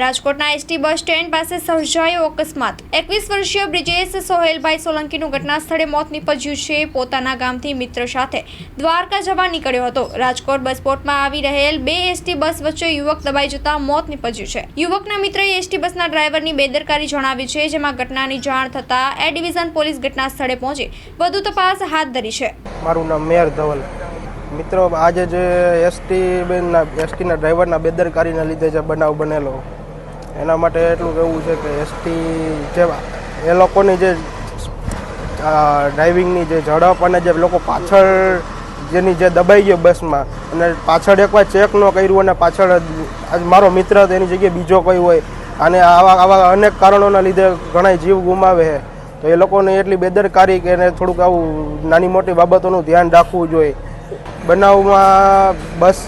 રાજકોટના ST bus stand પાસે સર્જાયો અકસ્માત. એકવીસ વર્ષીય બ્રિજેશ સોહેલભાઈ સોલંકીનું ઘટના સ્થળે મોત નીપજ્યું છે. પોતાના ગામથી મિત્ર સાથે દ્વારકા જવા નીકળ્યો હતો. રાજકોટ બસપોર્ટમાં આવી રહેલ બે એસટી બસ વચ્ચે યુવક દબાઈ જતા મોત નીપજ્યું છે. યુવકના મિત્રએ એસટી બસના ડ્રાઈવરની બેદરકારી જણાવી છે, જેમાં ઘટનાની જાણ થતાં એ ડિવિઝન પોલીસ ઘટના સ્થળે પહોંચી. વધુ તપાસ હાથ ધરી છે. મારું નામ મેયર ધવલ. મિત્રો, આજે જે એસટી બેનના એસટીના ડ્રાઈવરના બેદરકારીના લીધે જે બનાવ બનેલો એના માટે એટલું કહેવું છે કે એસટી જે એ લોકોની જે ડ્રાઇવિંગની જે ઝડપ અને જે લોકો પાછળ જેની જે દબાઈ ગયો બસમાં, અને પાછળ એકવાર ચેક ન કર્યું અને પાછળ આજ મારો મિત્ર તેની જગ્યાએ બીજો કોઈ હોય, અને આવા આવા અનેક કારણોના લીધે ઘણા જીવ ગુમાવે છે. તો એ લોકોને એટલી બેદરકારી કે એને થોડુંક આવું નાની મોટી બાબતોનું ધ્યાન રાખવું જોઈએ. બનાવમાં બસ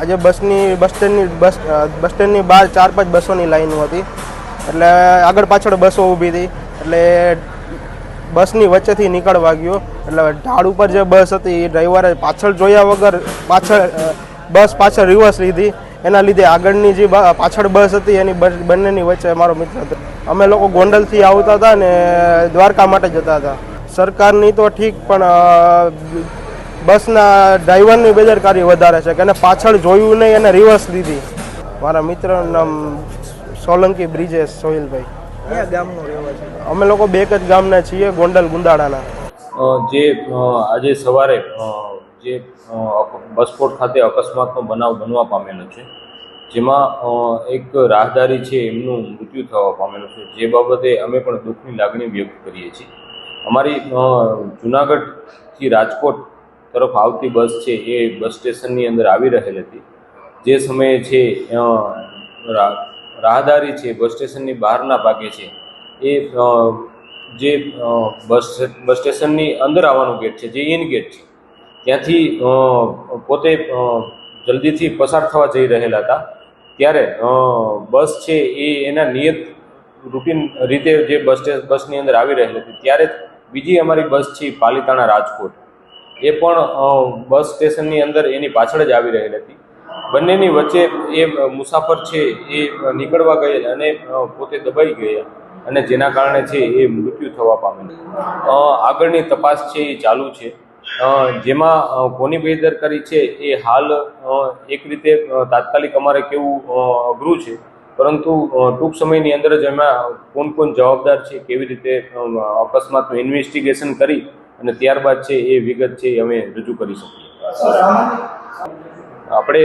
આજે બસની, બસ સ્ટેન્ડની, બસ બસ સ્ટેન્ડની બહાર ચાર પાંચ બસોની લાઈનો હતી. એટલે આગળ પાછળ બસો ઊભી હતી. એટલે બસની વચ્ચેથી નીકળવા ગયો એટલે ઢાળ ઉપર જે બસ હતી, એ ડ્રાઈવરે પાછળ જોયા વગર પાછળ બસ પાછળ રિવર્સ લીધી. એના લીધે આગળની જે પાછળ બસ હતી, એની બંનેની વચ્ચે મારો મિત્ર હતો. અમે લોકો ગોંડલથી આવતા હતા ને દ્વારકા માટે જતા હતા. સરકારની તો ઠીક, પણ બસના ડ્રાઈવરની બેદરકારી વધારે છે કે એને પાછળ જોયું નહીં અને રિવર્સ લીધી મારા મિત્રનું નામ સોલંકી બ્રિજેશ સોહિલભાઈ. ગામનો અમે લોકો બે જ ગામના છીએ ગોંડલ ગુંદાળાના જે આજે સવારે જે બસપોર્ટ ખાતે અકસ્માતનો બનાવ બનવા પામેલો છે જેમાં એક રાહદારી છે એમનું મૃત્યુ થવા પામેલું છે જે બાબતે અમે પણ દુઃખની લાગણી વ્યક્ત કરીએ છીએ. અમારી જુનાગઢથી રાજકોટ તરફ આવતી બસ છે એ બસ સ્ટેશનની અંદર આવી રહેલ હતી. જે સમયે છે રાહદારી છે, બસ સ્ટેશનની બહારના ભાગે છે, એ જે બસ બસ સ્ટેશનની અંદર આવવાનું ગેટ છે, જે ઇન ગેટ છે. ત્યાંથી પોતે જલ્દીથી પસાર થવા જઈ રહેલા હતા. ત્યારે બસ છે એ એના નિયત રૂટીન રીતે જે બસ સ્ટેશન બસની અંદર આવી રહેલી હતી. ત્યારે બીજી અમારી બસ છે પાલીતાણા રાજકોટ. એ પણ બસ સ્ટેશનની અંદર એની પાછળ જ આવી રહેલી હતી. બંનેની વચ્ચે એ મુસાફર છે એ નીકળવા ગયેલ અને પોતે દબાઈ ગયા અને જેના કારણે છે એ મૃત્યુ થવા પામેલ આગળની તપાસ છે એ ચાલુ છે. જેમાં કોની બેદરકારી છે એ હાલ એક રીતે તાત્કાલિક અમારે કેવું અઘરું છે. પરંતુ ટૂંક સમયની અંદર જ એમાં કોણ કોણ જવાબદાર છે, કેવી રીતે અકસ્માતનું ઇન્વેસ્ટિગેશન કરી અને ત્યારબાદ છે એ વિગત છે એ અમે રજૂ કરી શકીએ. આપણે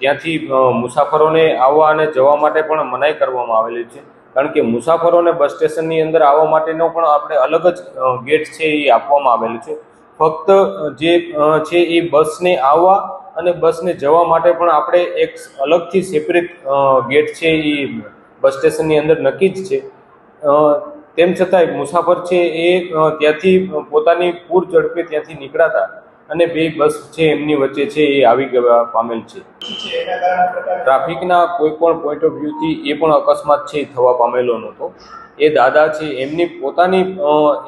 ત્યાંથી મુસાફરોને આવવા અને જવા માટે પણ મનાઈ કરવામાં આવેલી છે. કારણ કે મુસાફરોને બસ સ્ટેશનની અંદર આવવા માટેનો પણ આપણે અલગ જ ગેટ છે એ આપવામાં આવેલું છે. ફક્ત જે છે એ બસને આવવા અને બસને જવા માટે પણ આપણે એક અલગથી સેપરેટ ગેટ છે એ બસ સ્ટેશનની અંદર નક્કી જ છે. તેમ છતાંય મુસાફર છે એ ત્યાંથી પોતાની પૂર ઝડપે ત્યાંથી નીકળાતા અને બે બસ છે એમની વચ્ચે છે એ આવી ગયા પામેલ છે. ટ્રાફિકના કોઈ પણ પોઈન્ટ ઓફ વ્યૂથી એ પણ અકસ્માત છે થવા પામેલો નહોતો. એ દાદા છે, એમની પોતાની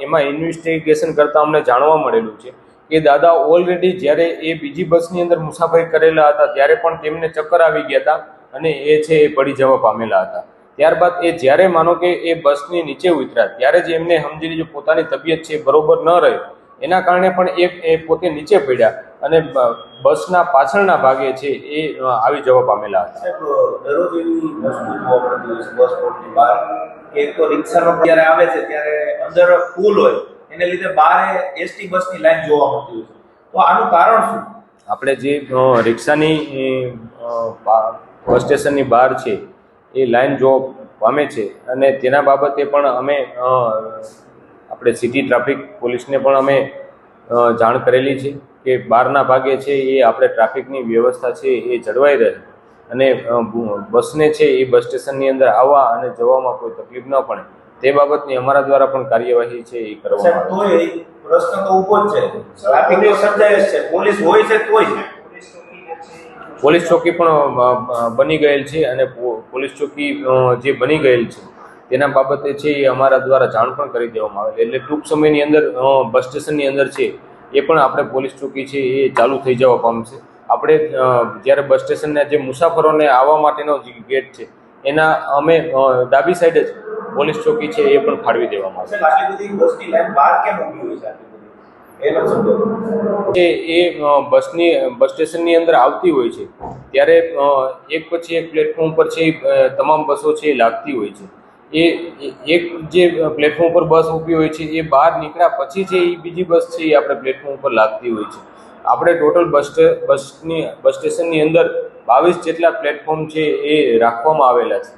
એમાં ઇન્વેસ્ટિગેશન કરતાં અમને જાણવા મળેલું છે કે દાદા ઓલરેડી જ્યારે એ બીજી બસની અંદર મુસાફરી કરેલા હતા ત્યારે પણ તેમને ચક્કર આવી ગયા હતા અને એ છે એ પડી જવા પામેલા હતા. ત્યારબાદ એ જ્યારે માનો કે એ બસની નીચે ઉતર્યા ત્યારે જ એમને સમજી લીધું પોતાની તબિયત છે એ બરોબર ન રહે. એના કારણે પણ એ એ પોતે નીચે પડ્યા અને બસના પાછળના ભાગે છે એ આવી જવા પામેલા હતા. એક તો રિક્ષાનો જ્યારે આવે છે ત્યારે અંદર ફૂલ હોય એને લીધે બહાર એસટી બસની લાઈન જોવા મળતી હોય છે. તો આનું કારણ શું? આપણે જે રિક્ષાની બસ સ્ટેશનની બહાર છે એ લાઈન જોબ પામે છે અને તેના બાબતે પણ અમે આપણે સિટી ટ્રાફિક પોલીસને પણ અમે જાણ કરેલી છે કે બહારના ભાગે છે એ આપણે ટ્રાફિકની વ્યવસ્થા છે એ જળવાઈ રહે. અને બસને છે એ બસ સ્ટેશનની અંદર આવવા અને જવામાં કોઈ તકલીફ ન પડે. તે બાબતની અમારા દ્વારા પણ કાર્યવાહી છે એ કરવામાં આવે. પ્રશ્ન તો ઊભો જ છે. ટ્રાફિક સર્જાય છે. પોલીસ હોય છે તોય. પોલીસ ચોકી પણ બની ગયેલ છે અને પોલીસ ચોકી જે બની ગયેલ છે, તેના બાબતે છે એ અમારા દ્વારા જાણ પણ કરી દેવામાં આવેલ એટલે ટૂંક સમયની અંદર બસ સ્ટેશનની અંદર છે, એ પણ આપણે પોલીસ ચોકી છે એ ચાલુ થઈ જવા પામશે આપણે જ્યારે બસ સ્ટેશનના જે મુસાફરોને આવવા માટેનો જે ગેટ છે, એના અમે ડાબી સાઈડ જ પોલીસ ચોકી છે એ પણ ફાળવી દેવામાં આવે બધી એ એ બસની બસ સ્ટેશનની અંદર આવતી હોય છે, ત્યારે એક પછી એક પ્લેટફોર્મ પર છે તમામ બસો છે એ લાગતી હોય છે. એ- એક જે પ્લેટફોર્મ પર બસ ઊભી હોય છે, એ બહાર નીકળ્યા પછી છે એ બીજી બસ છે એ આપણે પ્લેટફોર્મ પર લાગતી હોય છે. આપણે ટોટલ બસ બસની, બસ સ્ટેશનની અંદર બાવીસ જેટલા પ્લેટફોર્મ છે એ રાખવામાં આવેલા છે.